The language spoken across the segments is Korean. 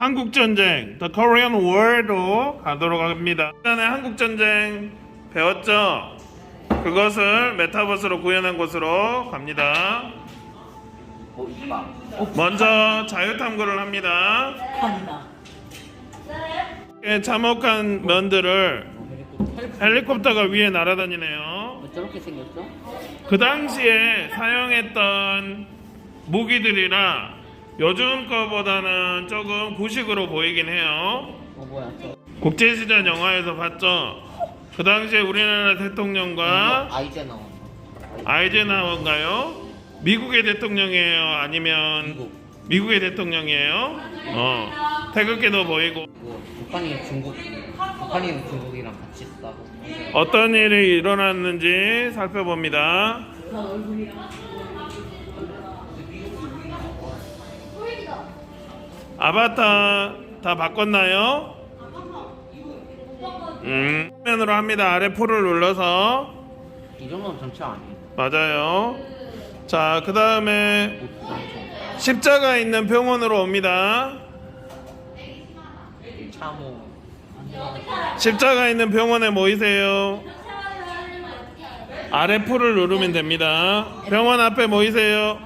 한국 전쟁, The Korean War도 가도록 합니다. 전에 한국 전쟁 배웠죠? 그것을 메타버스로 구현한 곳으로 갑니다. 먼저 자유탐구를 합니다. 예, 참혹한 면들을 어, 헬리콥터. 헬리콥터가 위에 날아다니네요. 왜 저렇게 생겼어? 그 당시에 사용했던 무기들이라 요즘 거보다는 조금 구식으로 보이긴 해요. 어 뭐야 저. 국제시전 영화에서 봤죠? 그 당시에 우리나라 대통령과 아이제 나온. 아이젠하워인가요? 미국의 대통령이에요? 아니면 미국. 미국의 대통령이에요? 어. 태극기도 보이고 북한이 중국. 북한이 중국이랑 같이 싸고. 어떤 일이 일어났는지 살펴봅니다. 아바타 다 바꿨나요? 음, 화면으로 합니다. 아래 풀을 눌러서 이 정도면 전체 아니에요. 맞아요. 자, 그 다음에. 십자가 있는 병원으로 옵니다. 참호. 십자가 있는 병원에 모이세요. 아래 풀을 누르면 됩니다. 병원 앞에 모이세요.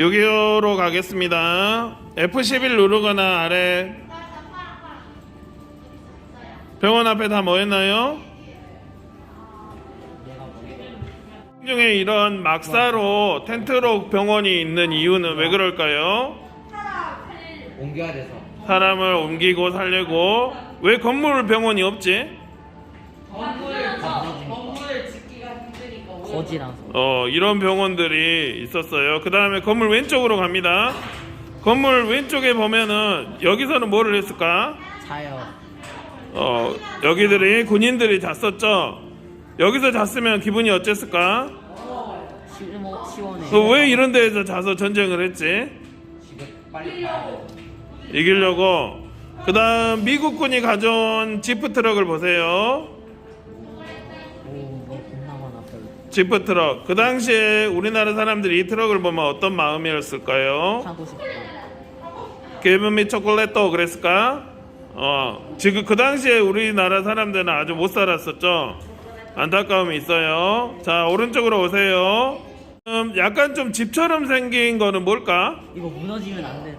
F12 눌러. F12. 6.25로 가겠습니다. F11 누르거나 아래 병원 앞에 다 모였나요? 내가 뭐. 중에 이런 막사로 텐트로 병원이 있는 이유는 왜 그럴까요? 옮겨야 돼서. 사람을 옮기고 살려고 왜 건물 병원이 없지? 거지라서. 어 이런 병원들이 있었어요. 그 다음에 건물 왼쪽으로 갑니다. 건물 왼쪽에 보면은 여기서는 뭐를 했을까? 자요. 어 여기들이 군인들이 잤었죠. 여기서 잤으면 기분이 어땠을까? 시모 시원해. 그왜 이런 데에서 자서 전쟁을 했지? 이기려고. 그 다음 미국군이 가져온 지프 트럭을 보세요. 지프 트럭. 그 당시에 우리나라 사람들이 이 트럭을 보면 어떤 마음이었을까요? 타고 싶다. 게임미 초콜릿도 그랬을까? 어, 지금 그 당시에 우리나라 사람들은 아주 못 살았었죠. 안타까움이 있어요. 자, 오른쪽으로 오세요. 음, 약간 좀 집처럼 생긴 거는 뭘까? 이거 무너지면 안 돼.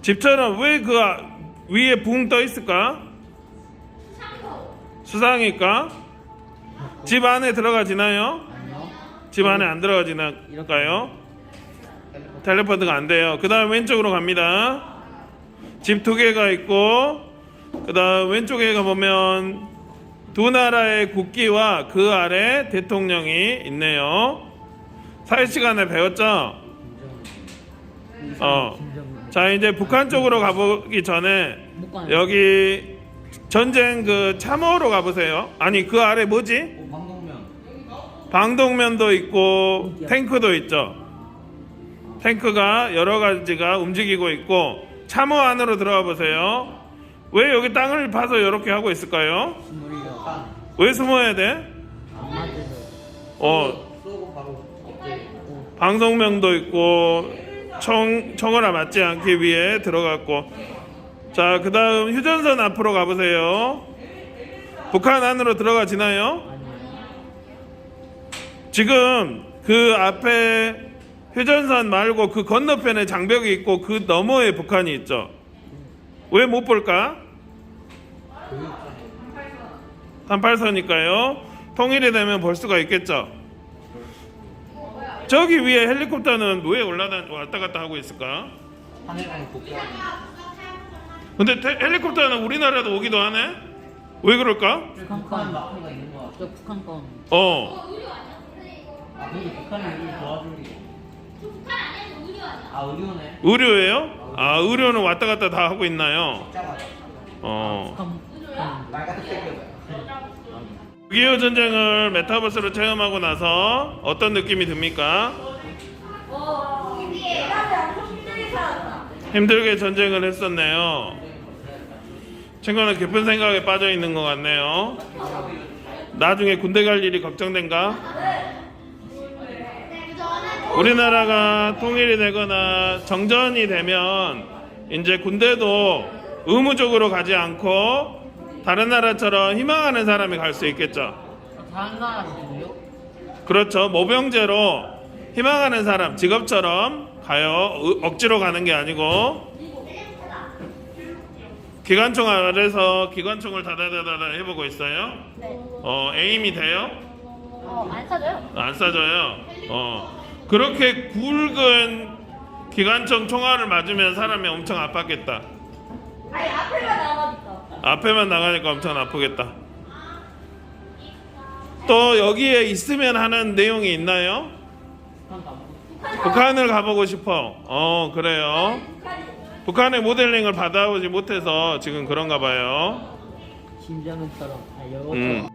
집처럼 왜 그 위에 붕 떠 있을까? 수상일까? 집 안에 들어가지나요? 집 안에 안 들어가지나요? 텔레포트가 안 돼요. 그 다음 왼쪽으로 갑니다. 집 두 개가 있고, 그 다음 왼쪽에 가보면 두 나라의 국기와 그 아래 대통령이 있네요. 사회 시간에 배웠죠? 어. 자, 이제 북한 쪽으로 가보기 전에. 여기 전쟁 그 참호로 가보세요. 아니, 그 아래 뭐지? 방독면도 있고 탱크도 있죠. 탱크가 여러 가지가 움직이고 있고 참호 안으로 들어가 보세요. 왜 여기 땅을 파서 이렇게 하고 있을까요? 왜 숨어야 돼? 어, 방독면도 있고 총 총알아 맞지 않기 위해 들어갔고 자 그다음 휴전선 앞으로 가보세요. 북한 안으로 들어가지나요? 지금 그 앞에 휴전선 말고 그 건너편에 장벽이 있고 그 너머에 북한이 있죠. 왜 못 볼까? 38선이니까요. 통일이 되면 볼 수가 있겠죠. 저기 위에 헬리콥터는 왜 올라다 왔다 갔다 하고 있을까? 근데 테- 헬리콥터는 우리나라도 오기도 하네. 왜 그럴까? 북한 건 마크가 있 어, 아, 우리. 아, 의료네. 의료예요? 아, 의료는 왔다 갔다 다 하고 있나요? 어. 북한. 북한. 말 같은 새끼야. 6.25 전쟁을 메타버스로 체험하고 나서 어떤 느낌이 듭니까? 힘들게 전쟁을 했었네요. 친구는 깊은 생각에 빠져 있는 것 같네요. 나중에 군대 갈 일이 걱정된가? 우리나라가 통일이 되거나 정전이 되면 이제 군대도 의무적으로 가지 않고 다른 나라처럼 희망하는 사람이 갈 수 있겠죠. 다른 나라들요? 그렇죠. 모병제로 희망하는 사람 직업처럼 가요. 의- 억지로 가는 게 아니고 기관총 아래서 기관총을 다다다다다 해보고 있어요. 네. 어 에임이 돼요? 어, 안 사줘요. 안 쏴져요. 어 그렇게 굵은 기관총 총알을 맞으면 사람이 엄청 아팠겠다. 아니, 앞에만 나가니까. 앞에만 나가니까 엄청 아프겠다. 또 여기에 있으면 하는 내용이 있나요? 북한을 가보고 싶어. 어 그래요. 북한의 모델링을 받아오지 못해서 지금 그런가 봐요. 심장은처럼 아, 영어처럼 음.